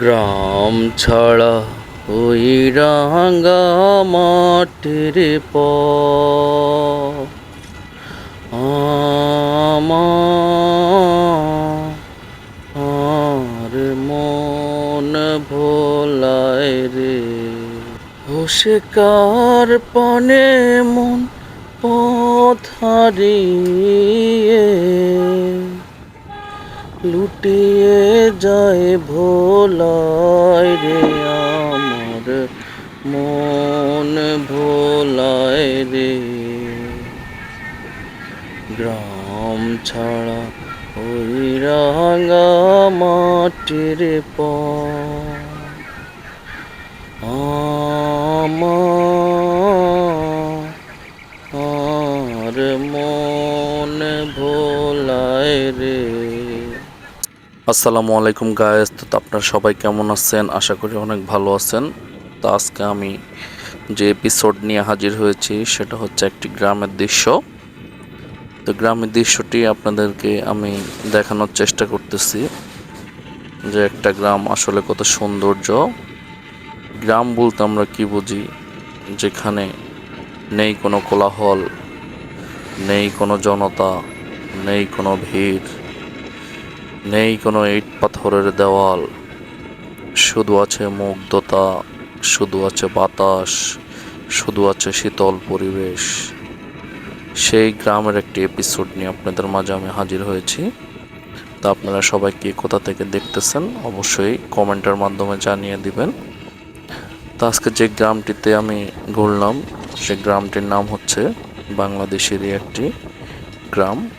গ্রাম ছাড়া ওই রাঙা মাটির প মন ভোলায় রে। পানে মন পথ হারিয়ে লুটিয়ে যায় ভোলায় রে আমার, মন ভোলায় রে। গ্রাম ছাড়া ওই রাঙা মাটির আমার মন ভোলায় রে। আসসালামু আলাইকুম গায়েস তো আপনারা সবাই কেমন আছেন? আশা করি অনেক ভালো আছেন। তো আজকে আমি যে এপিসোড নিয়ে হাজির হয়েছি, সেটা হচ্ছে একটি গ্রামের দৃশ্য। তো গ্রামের দৃশ্যটি আপনাদেরকে আমি দেখানোর চেষ্টা করতেছি যে একটা গ্রাম আসলে কত সৌন্দর্য। গ্রাম বলতে আমরা কি বুঝি? যেখানে নেই কোনো কোলাহল, নেই কোনো জনতা, নেই কোনো ভিড় নেই কোনো ইট পাথরের দেওয়াল। শুধু আছে মুগ্ধতা, শুধু আছে বাতাস, শুধু আছে শীতল পরিবেশ। সেই গ্রামের একটি এপিসোড নিয়ে আপনাদের মাঝে আমি হাজির হয়েছি। তা আপনারা সবাই কে কোথা থেকে দেখতেছেন, অবশ্যই কমেন্টের মাধ্যমে জানিয়ে দিবেন। তো আজকে যে গ্রামটিতে আমি ঘুরলাম, সে গ্রামটির নাম হচ্ছে বাংলাদেশেরই একটি গ্রাম।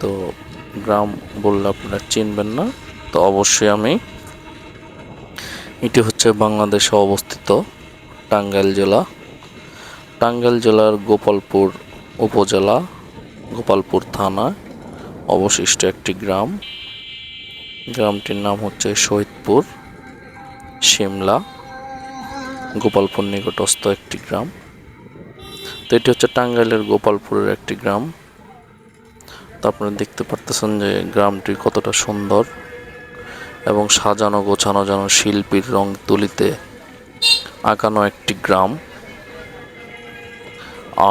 তো গ্রাম বললে আপনারা চিনবেন না, তো অবশ্যই আমি এটি হচ্ছে বাংলাদেশে অবস্থিত টাঙ্গাইল জেলা। টাঙ্গাইল জেলার গোপালপুর উপজেলা, গোপালপুর থানা অবশিষ্ট একটি গ্রাম। গ্রামটির নাম হচ্ছে শহীদপুর, সিমলা, গোপালপুর নিকটস্থ একটি গ্রাম। তো এটি হচ্ছে টাঙ্গাইলের গোপালপুরের একটি গ্রাম। তো আপনারা দেখতে পারতেছেন যে গ্রামটি কতটা সুন্দর এবং সাজানো গোছানো যেন শিল্পীর রং তুলিতে আঁকানো একটি গ্রাম।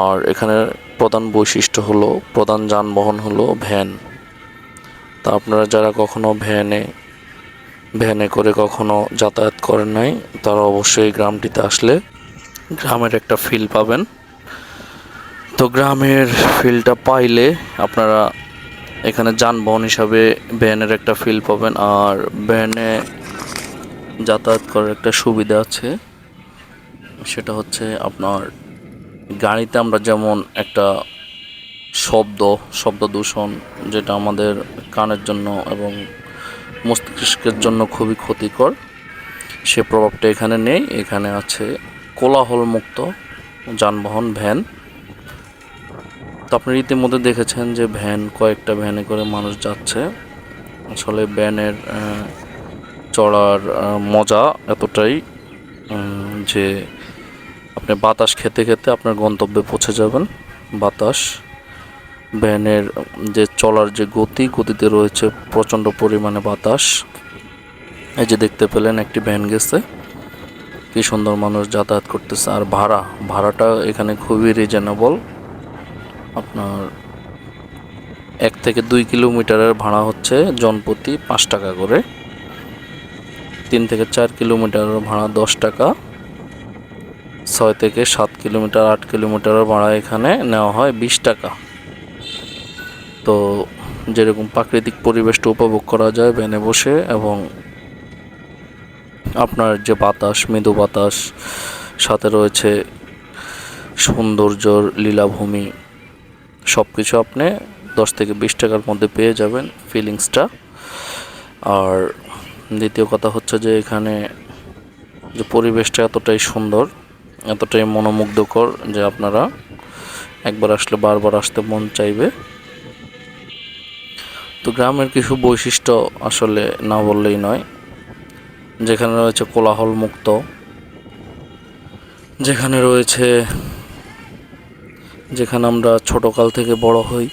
আর এখানে প্রধান বৈশিষ্ট্য হলো, প্রধান যানবাহন হলো ভ্যান। তা আপনারা যারা কখনো ভ্যানে ভ্যানে করে কখনো যাতায়াত করেন নাই, তারা অবশ্যই গ্রামটিতে আসলে গ্রামের একটা ফিল পাবেন। তো গ্রামের ফিলটা পাইলে আপনারা এখানে যানবাহন হিসাবে ভ্যানের একটা ফিল পাবেন আর ভ্যানে যাতায়াত করার একটা সুবিধা আছে। সেটা হচ্ছে আপনার গাড়িতে আমরা যেমন একটা শব্দ শব্দ দূষণ যেটা আমাদের কানের জন্য এবং মস্তিষ্কের জন্য খুবই ক্ষতিকর, সে প্রভাবটা এখানে নেই। এখানে আছে কোলাহল মুক্ত যানবাহন, ভ্যান। তো আপনারা ইতিমধ্যে দেখেছেন যে ভ্যান, কয়েকটা ভ্যানে করে মানুষ যাচ্ছে। আসলে ভ্যানের চড়ার মজা এতটাই যে আপনি বাতাস খেতে খেতে আপনার গন্তব্যে পৌঁছে যাবেন। বাতাস, ভ্যানের যে চলার যে গতি, গতিতে রয়েছে প্রচণ্ড পরিমাণে বাতাস। এই যে দেখতে পেলেন একটি ভ্যান গেছে। কি সুন্দর মানুষ যাতায়াত করতেছে। আর ভাড়া, ভাড়াটা এখানে খুবই রিজনেবল আপনার এক থেকে দুই কিলোমিটারের ভাড়া হচ্ছে জনপ্রতি পাঁচ টাকা করে। তিন থেকে চার কিলোমিটারের ভাড়া দশ টাকা। ছয় থেকে সাত কিলোমিটার, আট কিলোমিটারের ভাড়া এখানে নেওয়া হয় বিশ টাকা। তো যেরকম প্রাকৃতিক পরিবেশটা উপভোগ করা যায়, ভ্যানে বসে এবং আপনার যে বাতাস, মৃদু বাতাস, সাথে রয়েছে সৌন্দর্যর লীলাভূমি। সব কিছু আপনি দশ থেকে বিশ টাকার মধ্যে পেয়ে যাবেন ফিলিংসটা আর দ্বিতীয় কথা হচ্ছে যে এখানে যে পরিবেশটা এতটাই সুন্দর, এতটাই মনোমুগ্ধকর যে আপনারা একবার আসলে বারবার আসতে মন চাইবে। তো গ্রামের কিছু বৈশিষ্ট্য আসলে না বললেই নয়। যেখানে রয়েছে কোলাহল মুক্ত যেখানে রয়েছে যেখানে আমরা ছোটকাল থেকে বড় হই।